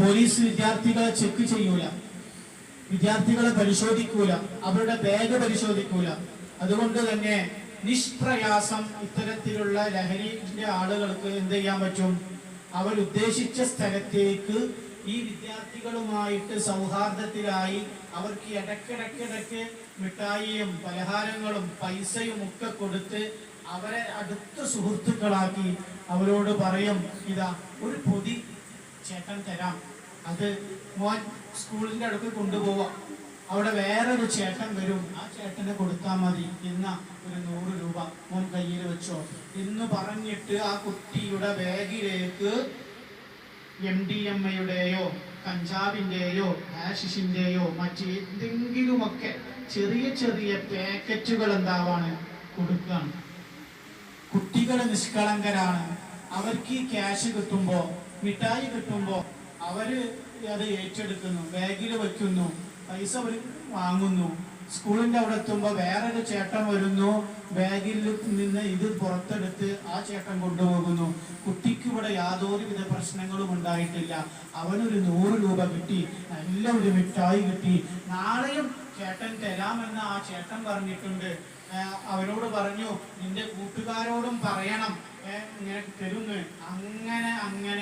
Police വിദ്യാർത്ഥികളെ check ചെയ്യൂല. വിദ്യാർത്ഥികളെ പരിശോധിക്കൂല. അവരുടെ ബാഗ് പരിശോധിക്കൂല. അതുകൊണ്ട് തന്നെ നിഷ്പ്രയാസം ഇത്തരത്തിലുള്ള ലഹരിന്റെ ആളുകൾക്ക് എന്ത് ചെയ്യാൻ പറ്റും? അവർ ഉദ്ദേശിച്ച സ്ഥലത്തേക്ക് ഈ വിദ്യാർത്ഥികളുമായിട്ട് സൗഹാർദ്ദത്തിലായി അവർക്ക് ഇടക്കിടക്കിടക്ക് മിഠായിയും പലഹാരങ്ങളും പൈസയും ഒക്കെ കൊടുത്ത് അവരെ അടുത്ത സുഹൃത്തുക്കളാക്കി അവരോട് പറയും ഇതാ ഒരു പൊതി ചേട്ടൻ തരാം. അത് മോൻ സ്കൂളിന്റെ അടുത്ത് കൊണ്ടുപോവാം. അവിടെ വേറൊരു ചേട്ടൻ വരും. ആ ചേട്ടന് കൊടുത്താൽ മതി. എന്ന ഒരു നൂറ് രൂപ മോൻ കയ്യിൽ വെച്ചോ. എന്ന് പറഞ്ഞിട്ട് ആ കുട്ടിയുടെ ബാഗിലേക്ക് എം ഡി എം എയുടെയോ കഞ്ചാവിന്റെയോ ആഷിഷിന്റെയോ മറ്റേതെങ്കിലുമൊക്കെ ചെറിയ ചെറിയ പാക്കറ്റുകൾ എന്താവാണ്? കൊടുക്കുകയാണ് കുട്ടികൾ നിഷ്കളങ്കരാണ്. അവർക്ക് ഈ ക്യാഷ് കിട്ടുമ്പോ മിഠായി കിട്ടുമ്പോ അവർ അത് ഏറ്റെടുക്കുന്നു ബാഗിൽ വയ്ക്കുന്നു പൈസ അവർ വാങ്ങുന്നു. സ്കൂളിന്റെ അവിടെ എത്തുമ്പോ വേറൊരു ചേട്ടൻ വരുന്നു ബാഗിൽ നിന്ന് ഇത് പുറത്തെടുത്ത് ആ ചേട്ടൻ കൊണ്ടുപോകുന്നു. കുട്ടിക്ക് ഇവിടെ യാതൊരുവിധ പ്രശ്നങ്ങളും ഉണ്ടായിട്ടില്ല. അവനൊരു നൂറ് രൂപ കിട്ടി നല്ല ഒരു മിഠായി കിട്ടി. നാളെയും ചേട്ടൻ തരാമെന്ന് ആ ചേട്ടൻ പറഞ്ഞിട്ടുണ്ട്. അവരോട് പറഞ്ഞു നിന്റെ കൂട്ടുകാരോടും പറയണം. ഇങ്ങനെ തരുന്ന് അങ്ങനെ അങ്ങനെ